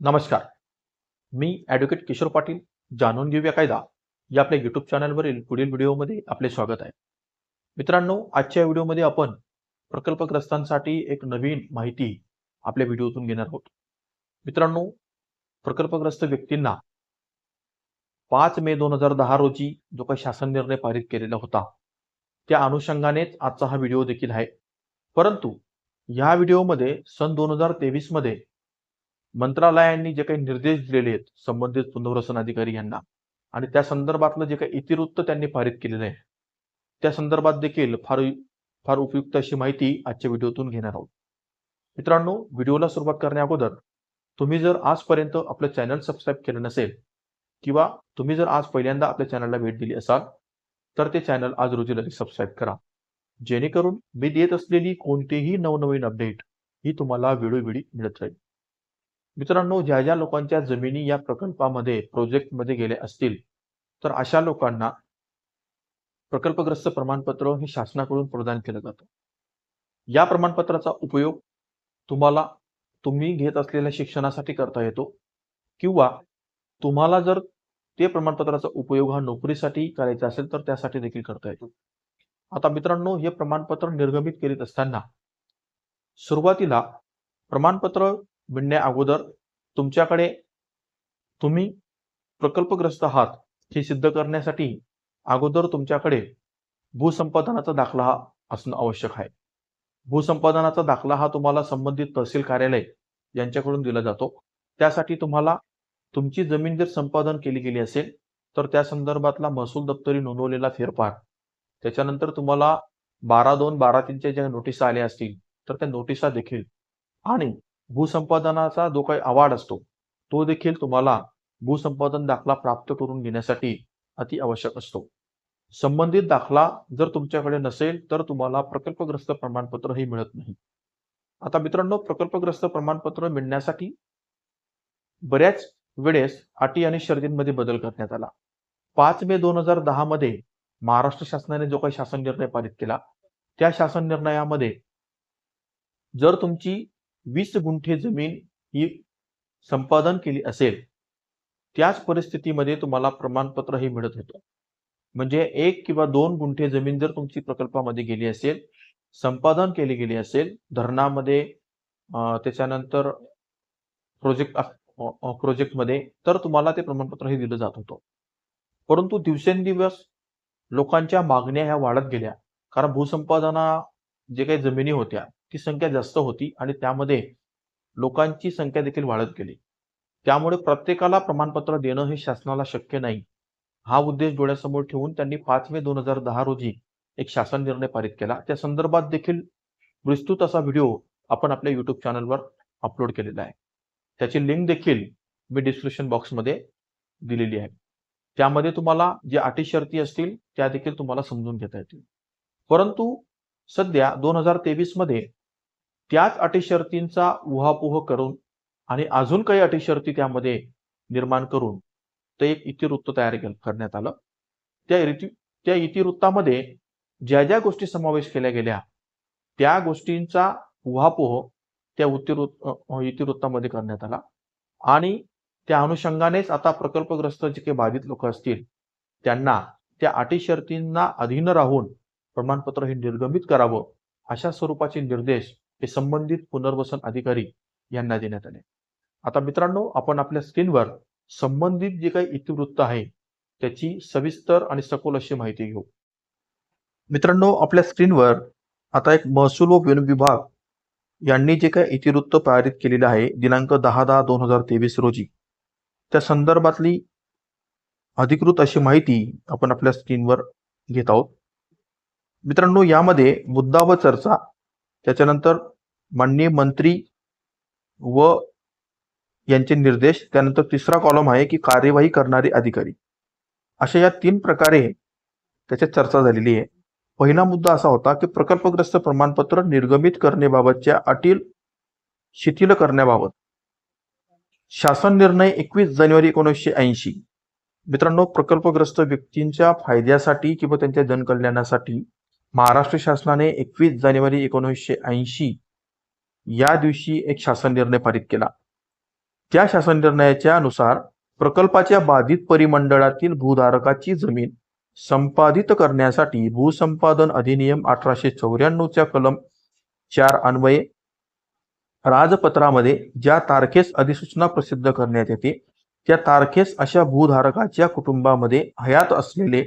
नमस्कार. मी ॲडव्होकेट किशोर पाटील जाणून घेऊया कायदा. या आपल्या यूट्यूब चॅनलवरील पुढील व्हिडिओमध्ये आपले स्वागत आहे. मित्रांनो आजच्या व्हिडिओमध्ये आपण प्रकल्पग्रस्तांसाठी एक नवीन माहिती आपल्या व्हिडिओतून घेणार आहोत. मित्रांनो प्रकल्पग्रस्त व्यक्तींना पाच मे दोन हजार दहा रोजी जो काही शासन निर्णय पारित केलेला होता त्या अनुषंगानेच आजचा हा व्हिडिओ देखील आहे. परंतु या व्हिडिओमध्ये सन दोन हजार तेवीसमध्ये मंत्रालयांनी जे काही निर्देश दिलेले आहेत संबंधित पुनर्वसन अधिकारी यांना आणि त्या संदर्भातलं जे काही इतिवृत्त त्यांनी पारित केलेलं आहे त्या संदर्भात देखील फार फार उपयुक्त अशी माहिती आजच्या व्हिडिओतून घेणार आहोत. मित्रांनो व्हिडिओला सुरुवात करण्या अगोदर तुम्ही जर आजपर्यंत आपलं चॅनल सबस्क्राईब केलं नसेल किंवा तुम्ही जर आज पहिल्यांदा आपल्या चॅनलला भेट दिली असाल तर ते चॅनल आज रोजी लगेच सबस्क्राईब करा. जेणेकरून मी देत असलेली कोणतीही नवनवीन अपडेट ही तुम्हाला वेळोवेळी मिळत राहील. मित्रांनो ज्या ज्या लोकांच्या जमिनी या प्रकल्पामध्ये प्रोजेक्टमध्ये गेल्या असतील तर अशा लोकांना प्रकल्पग्रस्त प्रमाणपत्र हे शासनाकडून प्रदान केलं जातं. या प्रमाणपत्राचा उपयोग तुम्हाला तुम्ही घेत असलेल्या शिक्षणासाठी करता येतो किंवा तुम्हाला जर ते प्रमाणपत्राचा उपयोग हा नोकरीसाठी करायचा असेल तर त्यासाठी देखील करता येतो. आता मित्रांनो हे प्रमाणपत्र निर्गमित करीत असताना सुरुवातीला प्रमाणपत्र मिळण्या अगोदर तुमच्याकडे तुम्ही प्रकल्पग्रस्त आहात हे सिद्ध करण्यासाठी अगोदर तुमच्याकडे भूसंपादनाचा दाखला हा असणं आवश्यक आहे. भूसंपादनाचा दाखला हा तुम्हाला संबंधित तहसील कार्यालय यांच्याकडून दिला जातो. त्यासाठी तुम्हाला तुमची जमीन जर संपादन केली गेली असेल तर त्या संदर्भातला महसूल दप्तरी नोंदवलेला फेरफार. त्याच्यानंतर तुम्हाला बारा दोन बारा तीनच्या ज्या नोटिसा आल्या असतील तर त्या नोटिसा देखील आणि भूसंपादनाचा जो काही अवार्ड असतो तो देखील तुम्हाला भूसंपादन दाखला प्राप्त करून घेण्यासाठी अति आवश्यक असतो. संबंधित दाखला जर तुमच्याकडे नसेल तर तुम्हाला प्रकल्पग्रस्त प्रमाणपत्रही मिळत नाही. आता मित्रांनो प्रकल्पग्रस्त प्रमाणपत्र मिळण्यासाठी बऱ्याच वेळेस अटी आणि शर्तींमध्ये बदल करण्यात आला. पाच मे दोन हजार दहा मध्ये महाराष्ट्र शासनाने जो काही शासन निर्णय पारित केला त्या शासन निर्णयामध्ये जर तुमची वीस गुंठे जमीन ही संपादन केली असेल त्याच परिस्थितीमध्ये तुम्हाला प्रमाणपत्र हे मिळत होतं. म्हणजे एक किंवा दोन गुंठे जमीन जर तुमची प्रकल्पामध्ये गेली असेल संपादन केली गेली असेल धरणामध्ये त्याच्यानंतर प्रोजेक्ट प्रोजेक्टमध्ये तर तुम्हाला ते प्रमाणपत्र हे दिलं जात होतं. परंतु दिवसेंदिवस लोकांच्या मागण्या ह्या वाढत गेल्या. कारण भूसंपादना जे काही जमिनी होत्या ती संख्या जास्त होती आणि त्यामध्ये लोकांची संख्या देखील वाढत गेली. त्यामुळे प्रत्येकाला प्रमाणपत्र देणं हे शासनाला शक्य नाही. हा उद्देश डोळ्यासमोर ठेवून त्यांनी पाच मे दोन हजार दहा रोजी एक शासन निर्णय पारित केला. त्या संदर्भात देखील विस्तृत असा व्हिडिओ आपण आपल्या युट्यूब चॅनलवर अपलोड केलेला आहे. त्याची लिंक देखील मी डिस्क्रिप्शन बॉक्समध्ये दिलेली आहे. त्यामध्ये तुम्हाला जे अटी शर्ती असतील त्या देखील तुम्हाला समजून घेता येतील. परंतु सध्या दोन हजार तेवीसमध्ये त्याच अटी शर्तींचा उहापोह करून आणि अजून काही अटी शर्ती त्यामध्ये निर्माण करून ते एक इतिवृत्त तयार करण्यात आलं. त्या इति त्या इतिवृत्तामध्ये ज्या ज्या गोष्टी समावेश केल्या गेल्या त्या गोष्टींचा उहापोह त्या उत्तिवृत्त इतिवृत्तामध्ये करण्यात आला. आणि त्या अनुषंगानेच आता प्रकल्पग्रस्त जे काही बाधित लोक असतील त्यांना त्या अटी शर्तींना अधीन राहून प्रमाणपत्र हे निर्गमित करावं अशा स्वरूपाचे निर्देश हे संबंधित पुनर्वसन अधिकारी यांना देण्यात आले. आता मित्रांनो आपण आपल्या स्क्रीनवर संबंधित जे काही इतिवृत्त आहे त्याची सविस्तर आणि सखोल अशी माहिती घेऊ. मित्रांनो आपल्या स्क्रीनवर आता एक महसूल व वन विभाग यांनी जे काही इतिवृत्त पारित केलेलं आहे दिनांक दहा दहा दोन हजार तेवीस रोजी. त्या संदर्भातली अधिकृत अशी माहिती आपण आपल्या स्क्रीनवर घेत आहोत. मित्रांनो यामध्ये मुद्दा व चर्चा त्याच्यानंतर माननीय मंत्री व यांचे निर्देश त्यानंतर तिसरा कॉलम आहे की कार्यवाही करणारे अधिकारी. अशा या तीन प्रकारे त्याच्यात चर्चा झालेली आहे. पहिला मुद्दा असा होता की प्रकल्पग्रस्त प्रमाणपत्र निर्गमित करण्याबाबतच्या अटील शिथिल करण्याबाबत. शासन निर्णय एकवीस जानेवारी एकोणीसशे ऐंशी. मित्रांनो प्रकल्पग्रस्त व्यक्तींच्या फायद्यासाठी किंवा त्यांच्या जनकल्याणासाठी महाराष्ट्र शासनाने एकवीस जानेवारी एकोणीसशे ऐंशी या दिवशी एक शासन निर्णय पारित केला. त्या शासन निर्णयाच्या नुसार प्रकल्पाच्या बाधित परिमंडळातील भूधारकाची जमीन संपादित करण्यासाठी भूसंपादन अधिनियम अठराशे चौऱ्याण्णवच्या कलम चार अन्वये राजपत्रामध्ये ज्या तारखेस अधिसूचना प्रसिद्ध करण्यात येते त्या तारखेस अशा भूधारकाच्या कुटुंबामध्ये हयात असलेले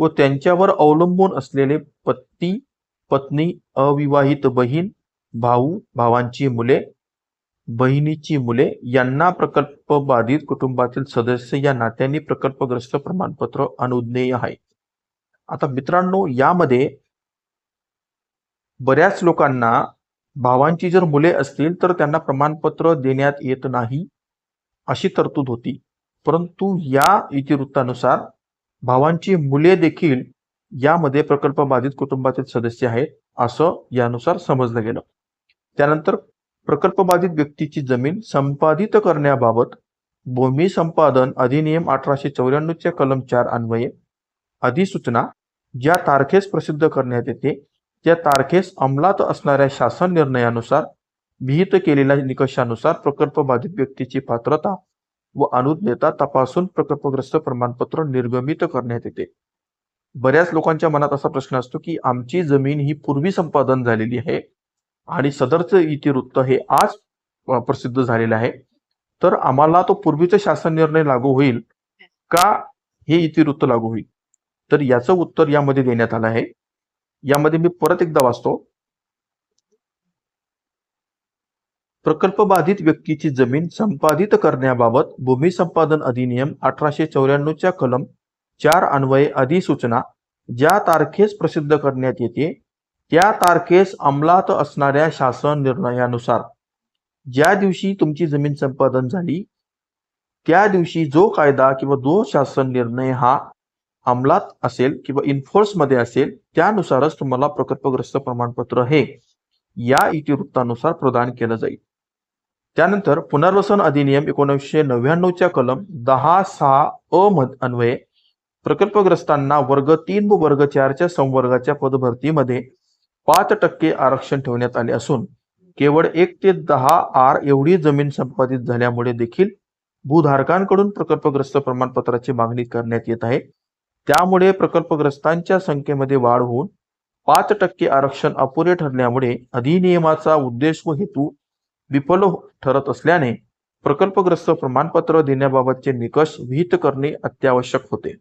व त्यांच्यावर अवलंबून असलेले पती पत्नी अविवाहित बहीण भाऊ भावांची मुले बहिणीची मुले यांना प्रकल्प बाधित कुटुंबातील सदस्य या नात्यांनी प्रकल्पग्रस्त प्रमाणपत्र अनुज्ञेय आहे. आता मित्रांनो यामध्ये बऱ्याच लोकांना भावांची जर मुले असतील तर त्यांना प्रमाणपत्र देण्यात येत नाही अशी तरतूद होती. परंतु या इतिवृत्तानुसार भावांची मुले देखील यामध्ये प्रकल्प बाधित कुटुंबातील सदस्य आहेत असं यानुसार समजलं गेलं. त्यानंतर प्रकल्प बाधित व्यक्तीची जमीन संपादित करण्याबाबत भूमी संपादन अधिनियम अठराशे चौऱ्याण्णवच्या कलम चार अन्वये अधिसूचना ज्या तारखेस प्रसिद्ध करण्यात येते त्या तारखेस अंमलात असणाऱ्या शासन निर्णयानुसार विहित केलेल्या निकषानुसार प्रकल्प बाधित व्यक्तीची पात्रता व अनुज्ञता तपासून प्रकल्पग्रस्त प्रमाणपत्र निर्गमित करण्यात येते. बऱ्याच लोकांच्या मनात असा प्रश्न असतो की आमची जमीन ही पूर्वी संपादन झालेली आहे आणि सदरचं इतिवृत्त हे आज प्रसिद्ध झालेलं आहे. तर आम्हाला तो पूर्वीचा शासन निर्णय लागू होईल का हे इतिवृत्त लागू होईल? तर याचं उत्तर यामध्ये देण्यात आलं आहे. यामध्ये मी परत एकदा वाचतो. प्रकल्प बाधित व्यक्तीची जमीन संपादित करण्याबाबत भूमी संपादन अधिनियम अठराशे चौऱ्याण्णवच्या कलम चार अन्वये अधिसूचना ज्या तारखेस प्रसिद्ध करण्यात येते त्या तारखेस अंमलात असणाऱ्या शासन निर्णयानुसार. ज्या दिवशी तुमची जमीन संपादन झाली त्या दिवशी जो कायदा किंवा जो शासन निर्णय हा अंमलात असेल किंवा इन्फोर्समध्ये असेल त्यानुसारच तुम्हाला प्रकल्पग्रस्त प्रमाणपत्र हे या इतिवृत्तानुसार प्रदान केलं जाईल. त्यानंतर पुनर्वसन अधिनियम एकोणीसशे नव्याण्णवच्या कलम दहा सहा अ अन्वये प्रकल्पग्रस्तांना वर्ग तीन व वर्ग चारच्या संवर्गाच्या पदभरतीमध्ये पाच टक्के आरक्षण ठेवण्यात आले असून केवळ एक ते दहा आर एवढी जमीन संपादित झाल्यामुळे देखील भूधारकांकडून प्रकल्पग्रस्त प्रमाणपत्राची मागणी करण्यात येत आहे. त्यामुळे प्रकल्पग्रस्तांच्या संख्येमध्ये वाढ होऊन पाच टक्के आरक्षण अपुरे ठरल्यामुळे अधिनियमाचा उद्देश व हेतू विफल ठरत असल्याने प्रकल्पग्रस्त प्रमाणपत्र देण्याबाबतचे निकष विहित करणे अत्यावश्यक होते.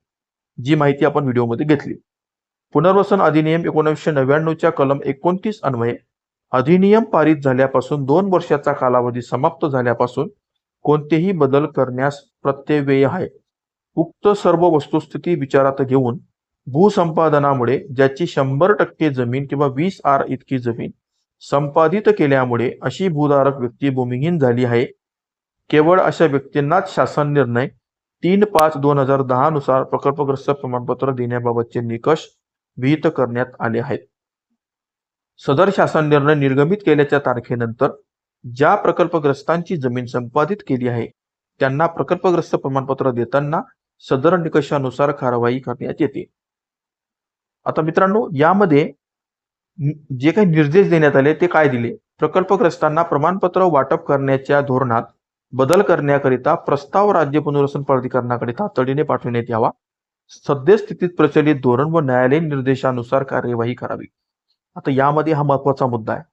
जी माहिती आपण व्हिडिओमध्ये घेतली. पुनर्वसन अधिनियम एकोणीसशे नव्याण्णवच्या कलम एकोणतीस अन्वये अधिनियम पारित झाल्यापासून दोन वर्षाचा कालावधी समाप्त झाल्यापासून कोणतेही बदल करण्यास प्रत्ययव्यय आहे. उक्त सर्व वस्तुस्थिती विचारात घेऊन भूसंपादनामुळे ज्याची शंभर टक्के जमीन किंवा वीस आर इतकी जमीन संपादित केल्यामुळे अशी भूधारक व्यक्ती भूमिहीन झाली आहे. केवळ अशा व्यक्तींनाच शासन निर्णय तीन पाच दोन हजार दहा नुसार प्रकल्पग्रस्त प्रमाणपत्र देण्याबाबतचे निकष विहित करण्यात आले आहेत. सदर शासन निर्णय निर्गमित केल्याच्या तारखेनंतर ज्या प्रकल्पग्रस्तांची जमीन संपादित केली आहे त्यांना प्रकल्पग्रस्त प्रमाणपत्र देताना सदर निकषानुसार कारवाई करण्यात येते. आता मित्रांनो यामध्ये जे काही निर्देश देण्यात आले ते काय दिले? प्रकल्पग्रस्तांना प्रमाणपत्र वाटप करण्याच्या धोरणात बदल करण्याकरिता प्रस्ताव राज्य पुनर्वसन प्राधिकरणाकडे तातडीने पाठविण्यात यावा. सद्यस्थितीत प्रचलित धोरण व न्यायालयीन निर्देशानुसार कार्यवाही करावी. आता यामध्ये हा महत्त्वाचा मुद्दा आहे.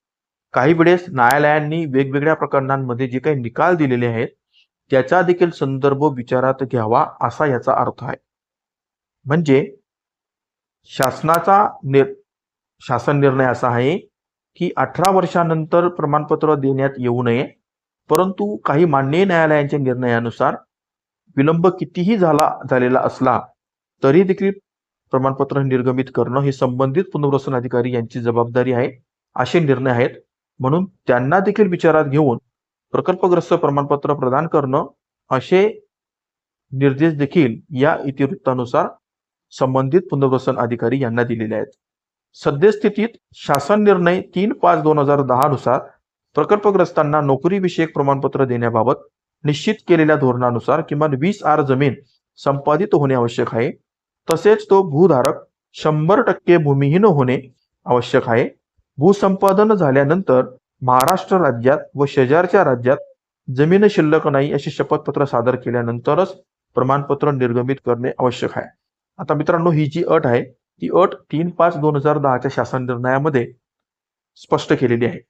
काही वेळेस न्यायालयांनी वेगवेगळ्या प्रकरणांमध्ये जे काही निकाल दिलेले आहेत त्याचा देखील संदर्भ विचारात घ्यावा असा याचा अर्थ आहे. म्हणजे शासनाचा निर शासन निर्णय असा आहे की अठरा वर्षानंतर प्रमाणपत्र देण्यात येऊ नये परंतु काही मान्य न्यायालयांच्या निर्णयानुसार विलंब कितीही झाला झालेला असला तरी देखील प्रमाणपत्र निर्गमित करणं हे संबंधित पुनर्वसन अधिकारी यांची जबाबदारी आहे असे निर्णय आहेत. म्हणून त्यांना देखील विचारात घेऊन प्रकल्पग्रस्त प्रमाणपत्र प्रदान करणं असे निर्देश देखील या इतिवृत्तानुसार संबंधित पुनर्वसन अधिकारी यांना दिलेले आहेत. सद्यस्थितीत शासन निर्णय तीन पाच दोन हजार दहा नुसार प्रकल्पग्रस्तांना नोकरीविषयक प्रमाणपत्र देण्याबाबत निश्चित केलेल्या धोरणानुसार किमान वीस आर जमीन संपादित होणे आवश्यक आहे. तसेच तो भूधारक शंभर टक्के भूमिहीन होणे आवश्यक आहे. भूसंपादन झाल्यानंतर महाराष्ट्र राज्यात व शेजारच्या राज्यात जमीन शिल्लक नाही अशी शपथपत्र सादर केल्यानंतरच प्रमाणपत्र निर्गमित करणे आवश्यक आहे. आता मित्रांनो ही जी अट आहे ती अट तीन पाच दोन हजार दहाच्या शासन निर्णयामध्ये स्पष्ट केलेली आहे.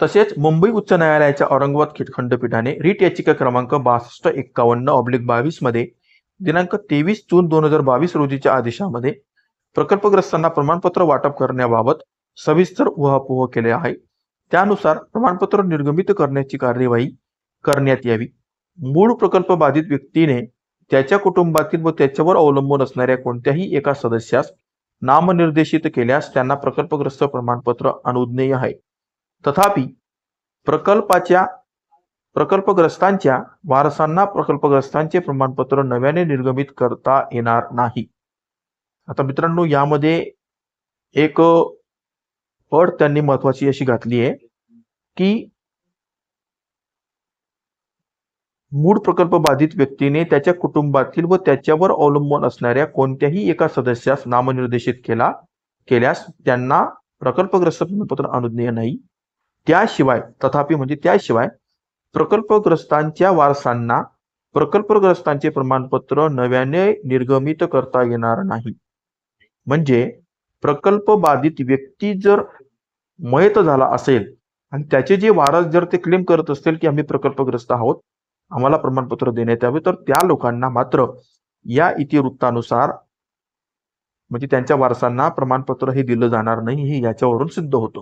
तसेच मुंबई उच्च न्यायालयाच्या औरंगाबाद खंडपीठाने रिट याचिका क्रमांक बासष्ट एक्कावन्न ऑब्लिक बावीसमध्ये दिनांक तेवीस जून दोन हजार बावीस रोजीच्या आदेशामध्ये प्रकल्पग्रस्तांना प्रमाणपत्र वाटप करण्याबाबत सविस्तर उहापोह केले आहे. त्यानुसार प्रमाणपत्र निर्गमित करण्याची कार्यवाही करण्यात यावी. मूळ प्रकल्प बाधित व्यक्तीने त्याच्या कुटुंबातील व त्याच्यावर अवलंबून असणाऱ्या कोणत्याही एका सदस्यास नामनिर्देशित केल्यास त्यांना प्रकल्पग्रस्त प्रमाणपत्र अनुज्ञेय आहे. तथापि प्रकल्पाच्या प्रकल्पग्रस्तांच्या वारसांना प्रकल्पग्रस्तांचे प्रमाणपत्र नव्याने निर्गमित करता येणार नाही. आता मित्रांनो यामध्ये एक अट त्यांनी महत्वाची अशी घातली आहे की मूळ प्रकल्प बाधित व्यक्तीने त्याच्या कुटुंबातील व त्याच्यावर अवलंबून असणाऱ्या कोणत्याही एका सदस्यास नामनिर्देशित केला केल्यास त्यांना प्रकल्पग्रस्त प्रमाणपत्र अनुज्ञेय नाही. त्याशिवाय तथापि म्हणजे त्याशिवाय प्रकल्पग्रस्तांच्या वारसांना प्रकल्पग्रस्तांचे प्रमाणपत्र नव्याने निर्गमित करता येणार नाही. म्हणजे प्रकल्प बाधित व्यक्ती जर मयत झाला असेल आणि त्याचे जे वारस जर ते क्लेम करत असतील की आम्ही प्रकल्पग्रस्त आहोत आम्हाला प्रमाणपत्र देण्यात यावे तर त्या लोकांना मात्र या इतिवृत्तानुसार म्हणजे त्यांच्या वारसांना प्रमाणपत्र हे दिलं जाणार नाही हे याच्यावरून सिद्ध होतं.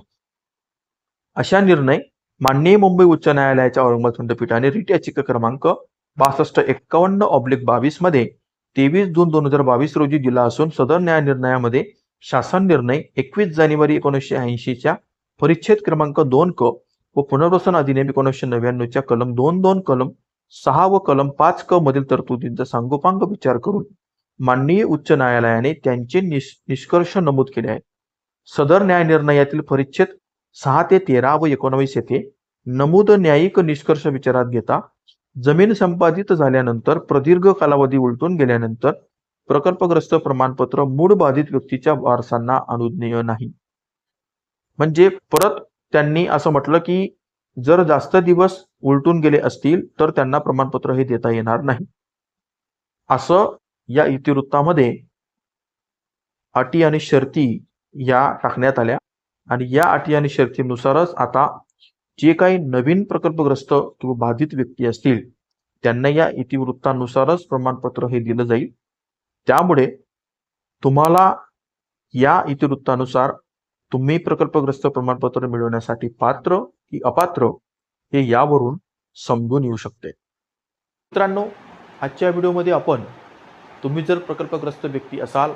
अशा निर्णय माननीय मुंबई उच्च न्यायालयाच्या औरंगाबाद खंडपीठाने रिट याचिका क्रमांक बासष्ट एक्कावन्न ऑब्लिक बावीसमध्ये तेवीस जून दोन हजार बावीस रोजी दिला असून सदर न्याय निर्णयामध्ये शासन निर्णय एकवीस जानेवारी एकोणीसशे ऐंशीच्या परिच्छेद क्रमांक दोन क व पुनर्वसन अधिनियम एकोणीसशे नव्याण्णवच्या कलम दोन दोन कलम सहा व कलम पाच क मधील तरतुदींचा सांगोपांग विचार करून माननीय उच्च न्यायालयाने त्यांचे निष्कर्ष नमूद केले आहेत. सदर न्याय निर्णयातील परिच्छेद सहा ते तेरा व एकोणावीस येथे नमूद न्यायिक निष्कर्ष विचारात घेता जमीन संपादित झाल्यानंतर प्रदीर्घ कालावधी उलटून गेल्यानंतर प्रकल्पग्रस्त प्रमाणपत्र मूळ बाधित व्यक्तीच्या वारसांना अनुज्ञेय नाही. म्हणजे परत त्यांनी असं म्हटलं की जर जास्त दिवस उलटून गेले असतील तर त्यांना प्रमाणपत्र हे देता येणार नाही. असं या इतिवृत्तामध्ये अटी आणि शर्ती या टाकण्यात आल्या. आणि या अटी आणि शर्तीनुसारच आता जे काही नवीन प्रकल्पग्रस्त किंवा बाधित व्यक्ती असतील त्यांना या इतिवृत्तानुसारच प्रमाणपत्र हे दिलं जाईल. त्यामुळे तुम्हाला या इतिवृत्तानुसार तुम्ही प्रकल्पग्रस्त प्रमाणपत्र मिळवण्यासाठी पात्र की अपात्र हे यावरून समजून येऊ शकते. मित्रांनो आजच्या व्हिडिओमध्ये आपण तुम्ही जर प्रकल्पग्रस्त व्यक्ती असाल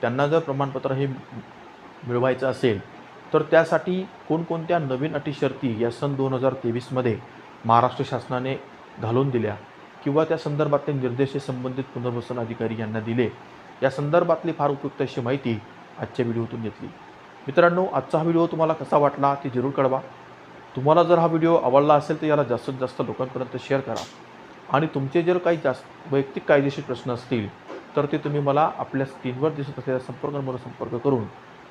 त्यांना जर प्रमाणपत्र हे मिळवायचं असेल तर त्यासाठी कोणकोणत्या नवीन अटी शर्ती या सन दोन हजार तेवीसमध्ये महाराष्ट्र शासनाने घालून दिल्या किंवा त्या संदर्भातले निर्देश हे संबंधित पुनर्वसन अधिकारी यांना दिले या संदर्भातली फार उपयुक्त अशी माहिती आजच्या व्हिडिओतून घेतली. मित्रांनो आजचा हा व्हिडिओ तुम्हाला कसा वाटला ते जरूर कळवा. तुम्हाला जर हा व्हिडिओ आवडला असेल तर याला जास्तीत जास्त लोकांपर्यंत शेअर करा. आणि तुमचे जर काही जास्त वैयक्तिक कायदेशीर प्रश्न असतील तर ते तुम्ही मला आपल्या स्क्रीनवर दिसत असलेल्या संपर्क नंबरवर संपर्क करून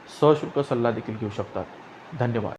सशुल्क सल्ला देखील घेऊ शकतात. धन्यवाद.